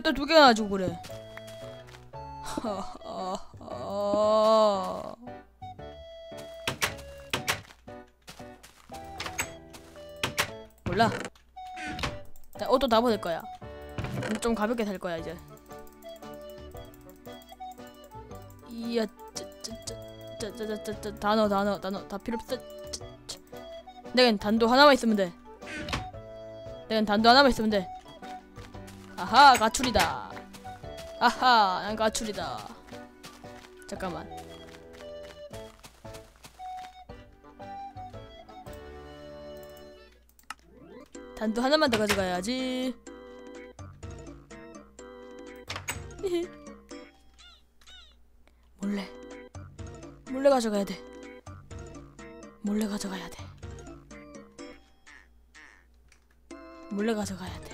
너왜또 두 개나 가지고 그래? 몰라. 나 옷도 다 벗을 거야. 좀 가볍게 살 거야 이제. 이야, 짜짜짜짜짜 다 넣어 다 넣어 다 필요 없어. 내겐 단도 하나만 있으면 돼. 내겐 단도 하나만 있으면 돼. 아하 가출이다. 아하 난 가출이다. 잠깐만. 단도 하나만 더 가져가야지. 몰래. 몰래 가져가야 돼. 몰래 가져가야 돼. 몰래 가져가야 돼.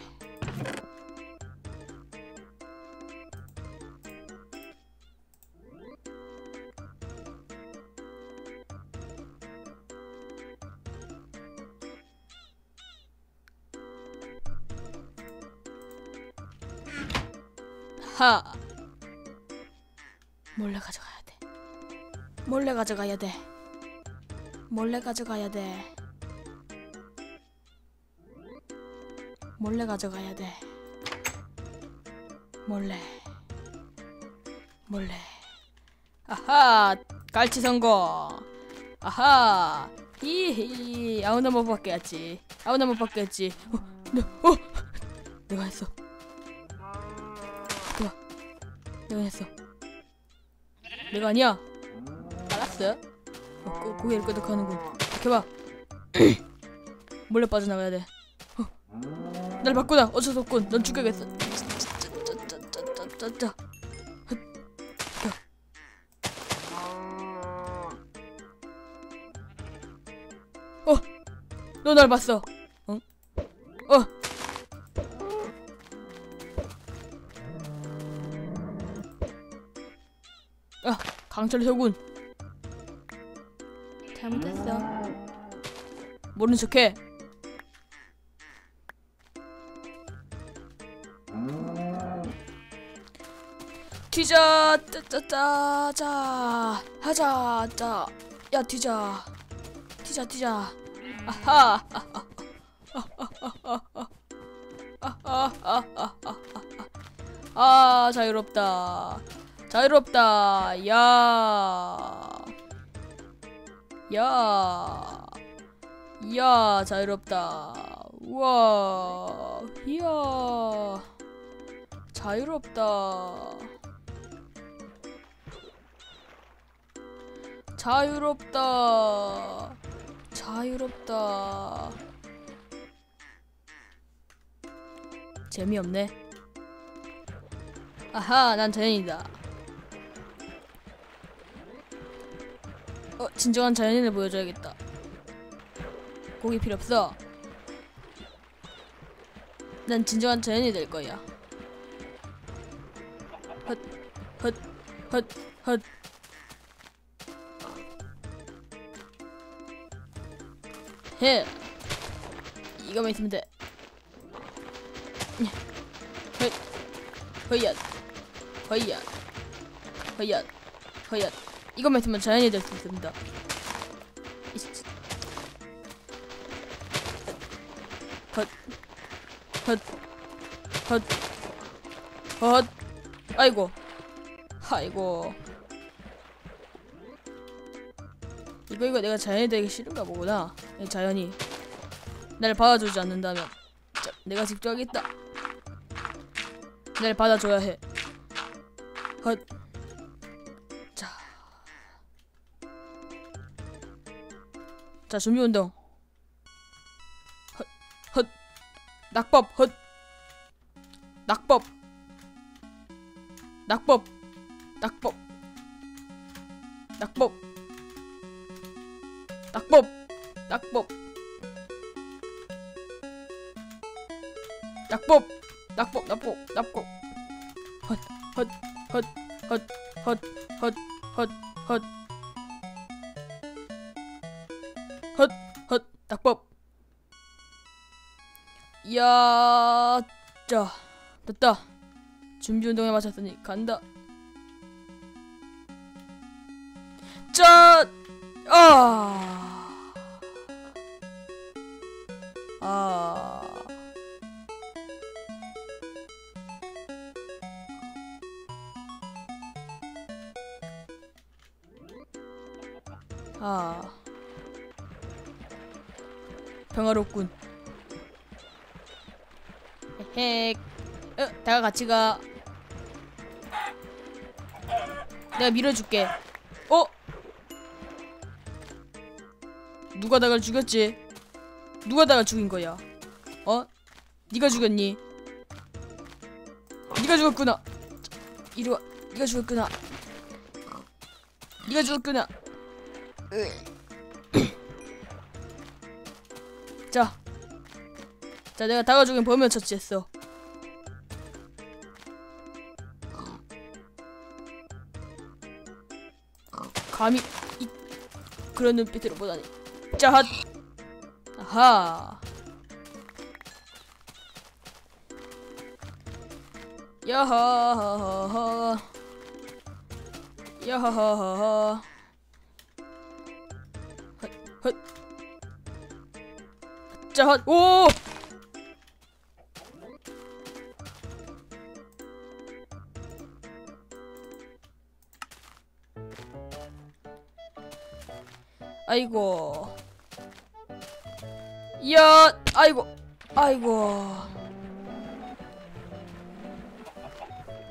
하. 몰래 가져가야 돼. 몰래 가져가야 돼. 몰래 가져가야 돼. 몰래 가져가야 돼. 몰래. 몰래. 아하! 갈치 성공! 아하! 히히! 아무나 못 받겠지. 아무나 못 받겠지. 어, 너, 어! 내가 했어. 내가 했어. 내가 아니야. 알았어. 어, 고, 고개를 끄덕하는군. 이렇게 봐. 몰래 빠져나가야 돼. 어. 날 바꾸다. 어쩔 수 없군. 넌 죽여야겠어. 짜짜짜짜짜짜짜. 어, 너 날 봤어. 응? 어. 강철 혀군. 잘못했어. 모른 척해. 튀자 짜짜짜자 하자 짜야 튀자 튀자 튀자 아하 아 자유롭다 자유롭다 야 야, 야, 자유롭다. 우와, 이야, 자유롭다. 자유롭다. 자유롭다. 재미없네. 아하, 난 자연이다. 어, 진정한 자연인을 보여줘야겠다. 고기 필요 없어. 난 진정한 자연이 될 거야. 헛, 헛, 헛, 헛. 해. 이거만 있으면 돼. 헛, 허얏, 허얏, 허얏, 허얏. 이것만 있으면 자연이 될 수 있습니다. 헛, 헛, 헛, 헛. 아이고, 아이고. 이거 이거 내가 자연이 되기 싫은가 보구나. 이 자연이 날 받아주지 않는다면 자, 내가 직접 하겠다. 날 받아줘야 해. 헛. 자, 준비 운동. 헛, 헛. 낙법, 헛. 낙법. 낙법. 낙법. 낙법. 낙법. 낙법. 낙법. 낙법. 낙법. 낙법. 헛, 헛, 헛, 헛, 헛, 헛, 헛, 헛. 헛, 헛, 낙법. 이야, 자, 됐다. 준비 운동에 마쳤으니 간다. 짠! 아. 아. 아. 평화롭군. 핵. 어, 다가 같이 가. 내가 밀어줄게. 어? 누가 다가 죽였지? 누가 다가 죽인 거야? 어? 네가 죽였니? 네가 죽었구나. 이리 와. 네가 죽었구나. 네가 죽었구나. 자. 자, 내가 다가 죽인 범인 처치했어. 감히 이 그런 눈빛으로 보다니. 자, 핫. 아하. 야하하하. 야하하하. 헛, 헛. 자, 핫. 오! 아이고. 야, 아이고, 아이고.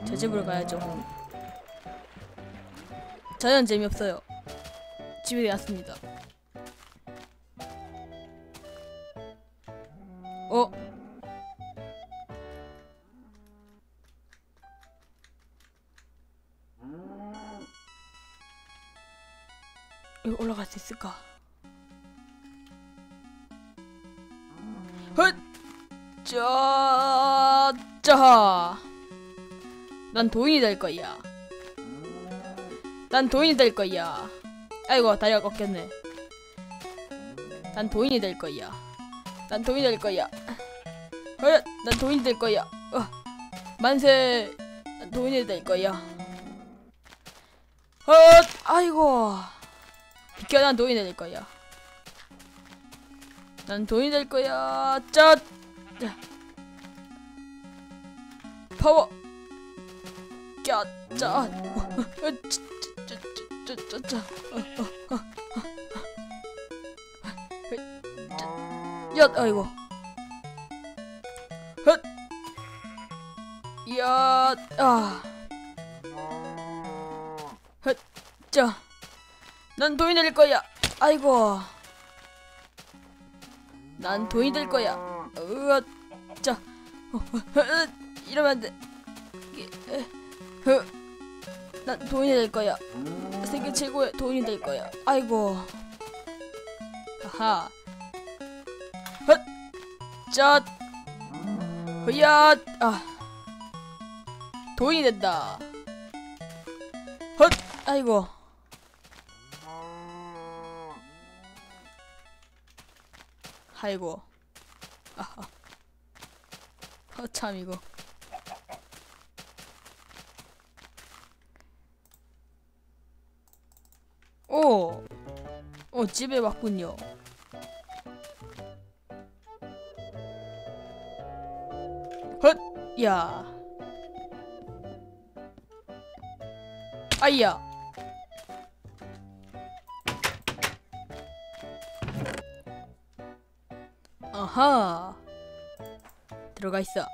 제 집으로 가야죠. 전혀 재미없어요. 집에 왔습니다. 있을까? 헛! 자, 자. 난 도인이 될 거야. 난 도인이 될 거야. 아이고, 다리가 꺾였네. 난 도인이 될 거야. 난 도인이 될 거야. 헛! 난 도인이 될 거야. 어. 만세! 난 도인이 될 거야. 헛! 아이고. 비켜, 난 도인이 될 거야. 난 도인이 될 거야. 짜! 자. 파워! 어. 짜. 야, 아이고. 헛! 야, 아. 헛! 짜. 난 도인이 될 거야. 아이고. 난 도인이 될 거야. 으아, 자, 이러면 안 돼. 어, 난 도인이 될 거야. 세계 최고의 도인이 될 거야. 아이고. 하하. 헛, 자, 흐야, 아, 도인이 된다. 헛, 아이고. 아이고. 아하. 허참 이거. 오. 어, 집에 왔군요. 헛! 야. 아이야. 아하. 들어가 있어.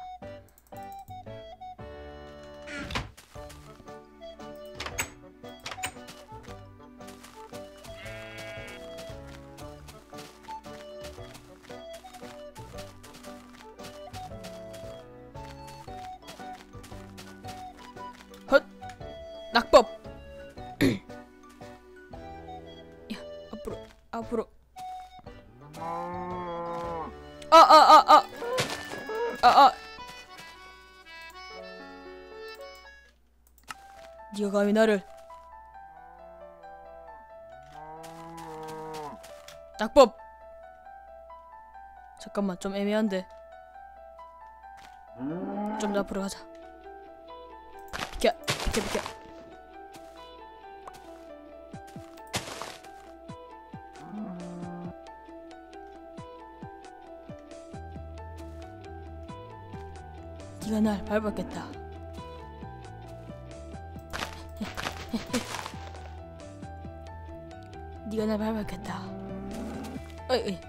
헛! 낙법! 네가 감히 나를 낙법! 잠깐만, 좀 애매한데. 좀 더 앞으로 가자. 비켜 비켜 네가 날 밟았겠다 네가 날 밟았겠다 어이 어이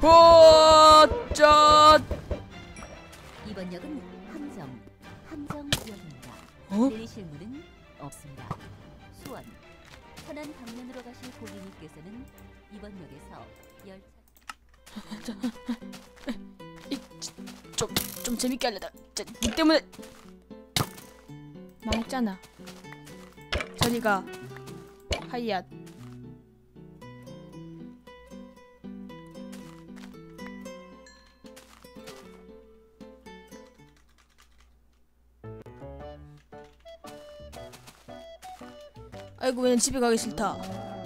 보자 이번 역은 함정, 함정역입니다. 어? 내리실 문은 없습니다. 수원, 천안 방면으로 가실 고객님께서는 이번 역에서 열차 좀, 좀 재밌게 하려다. 저, 니 때문에. 망했잖아. 저리가 하이앗 아이고 왜 집에 가기 싫다.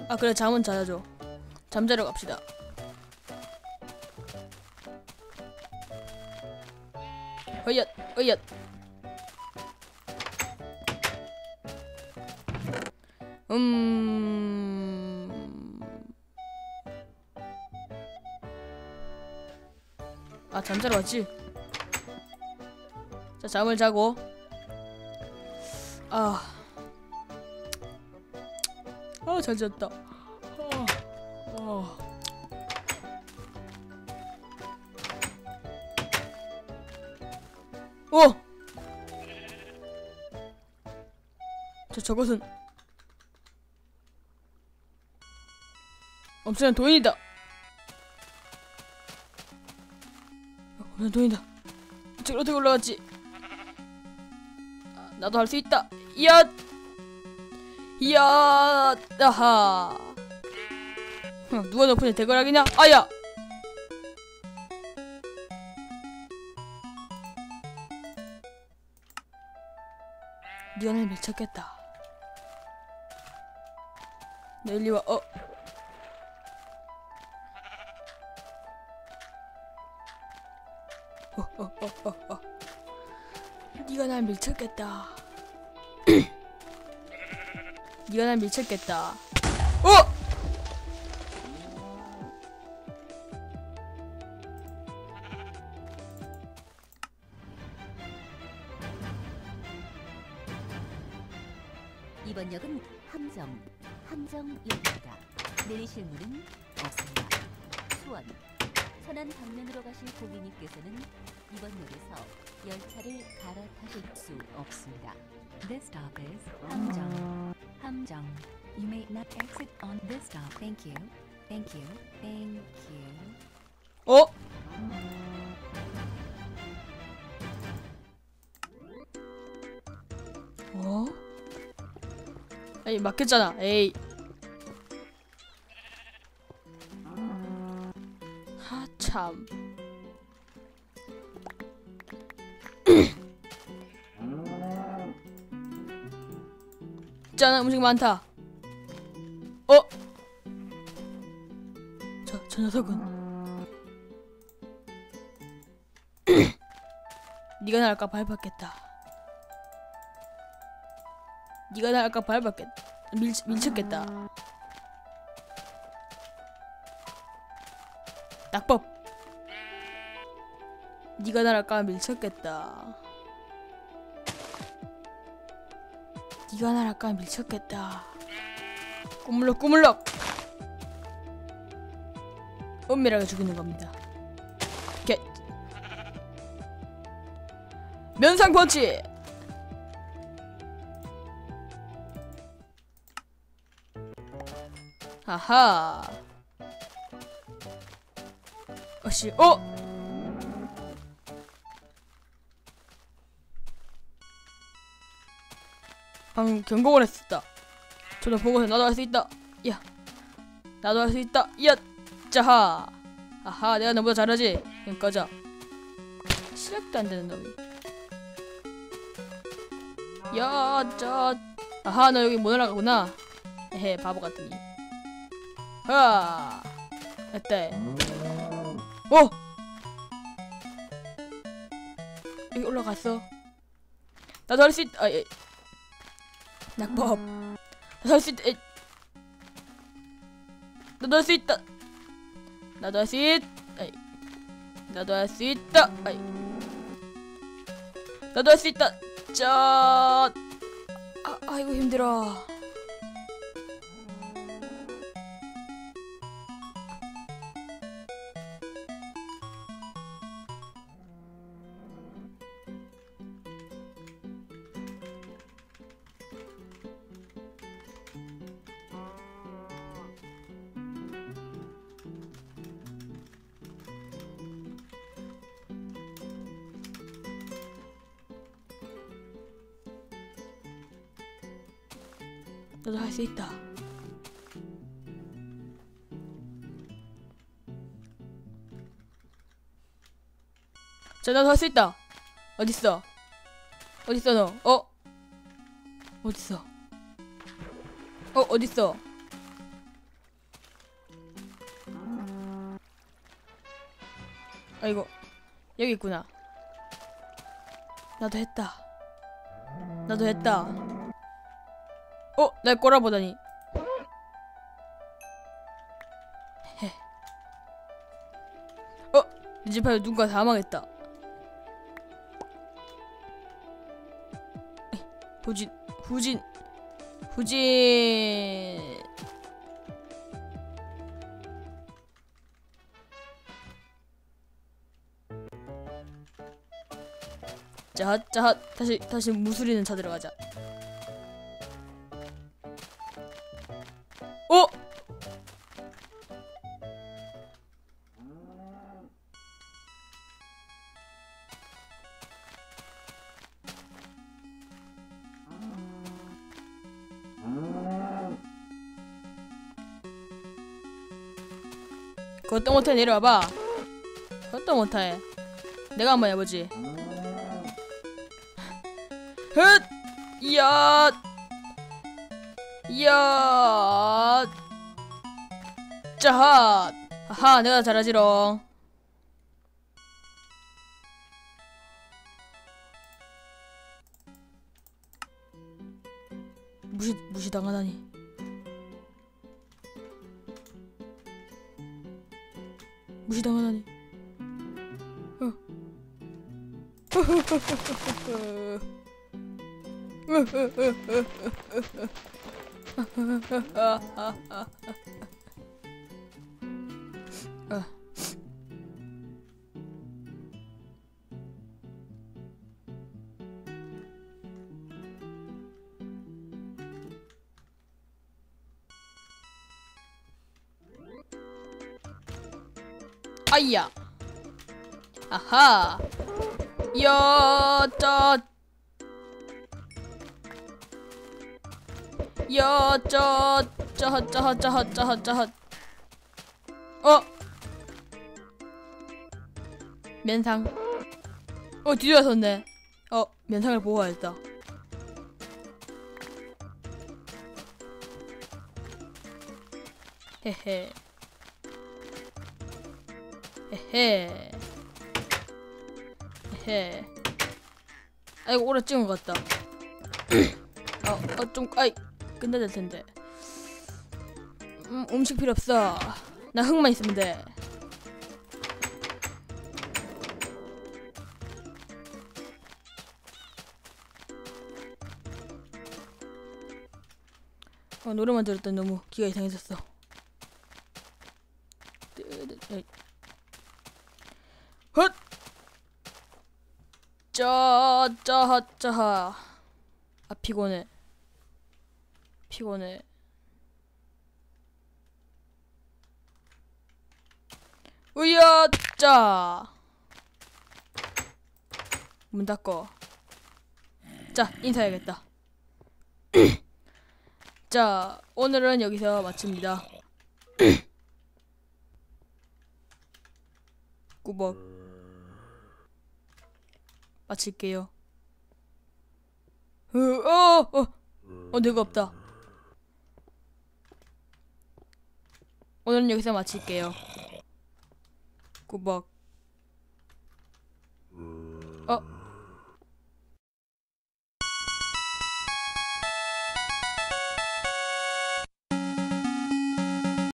아 그래 잠은 자야죠. 잠자러 갑시다 어이엇 어이엇 음... 아 잠자러 왔지? 자 잠을 자고 아... 아, 잘 잤다. 저 저것은 엄청난. 어, 엄청난 도인이다. 이쪽으로 어떻게 올라갔지? 아, 나도 할 수 있다. 이야! 이야! 아하! 어, 누가 높으냐 대가락이냐? 아야! 네가 날 미쳤겠다. 내 일리 와. 어. 어, 어, 어, 어, 날 미쳤겠다. 네가 날 미쳤겠다. 어! 이번 역은 함정, 함정역입니다. 내리실 문은 없습니다. 수원, 천안 방면으로 가실 고객님께서는 이번 역에서 열차를 갈아타실 수 없습니다. This stop is Hamjung. Hamjung. You may not exit on this stop. Thank you. Thank you. Thank you. 어? 어? 에이 막혔잖아. 에이. 참. 있잖아 음식 많다. 어? 저, 저 녀석은 네가 날 아까 밟았겠다. 네가 날 아까 밟았겠, 밀 밀쳤겠다. 낙법. 네가 날 아까 밀쳤겠다. 네가 날 아까 밀쳤겠다. 꾸물럭 꾸물럭. 은밀하게 죽이는 겁니다. 겟. 면상 펀치. 아하. 어씨, 어? 방금 경고를 했었다. 저도 보고서 나도 할 수 있다. 야, 나도 할 수 있다. 야, 자하. 아하, 내가 너보다 잘하지. 그럼 꺼져. 시작도 안 되는 놈이. 야, 저, 아하, 너 여기 못 올라가구나. 에헤, 바보 같으니. 하, 어때? 어! 여기 올라갔어. 나도 할 수 있, 아, 예. 낙법. 나도 할수 있, 에. 나도 할수 있다. 나도 할수 있, 아이. 나도 할수 있다. 아이. 나도 할수 있다. 자, 아, 아이고 힘들 너도 할 수 있다. 자, 나도 할 수 있다. 어딨어? 어딨어, 너? 어? 어딨어? 어, 어딨어? 아이고, 여기 있구나. 나도 했다. 나도 했다. 어? 날 꼬라보다니 헤. 어? 이 집안에 누군가 사망했다 후진 후진 후진 자, 자, 다시 다시 무술이는 찾으러 가자. 그것도 못해 내려와봐. 그것도 못해. 내가 한번 해보지. 헛! 이야 이야 짜핫 아하 내가 잘하지롱. 무시 무시당하다니 무시당하다니 어. 짜하. 짜하 짜하 짜하 어? 면상. 어 뒤돌아섰네. 어 면상을 가야겠다. 헤헤. 헤헤 헤헤 아이고 오래 찍은 것 같다 어, 어, 좀, 아이, 끝내야 될 텐데. 음, 음식 필요 없어. 나 흙만 있으면 돼. 어, 노래만 들었더니 너무 귀가 이상해졌어. 뜨드, 에이. 헛! 짜하. 아, 피곤해. 피곤해. 으야, 짜. 문 닫고. 자, 인사해야겠다. 자, 오늘은 여기서 마칩니다. 꾸벅. 마칠게요. 으, 어, 어, 어, 내가 없다. 오늘은 여기서 마칠게요. 그막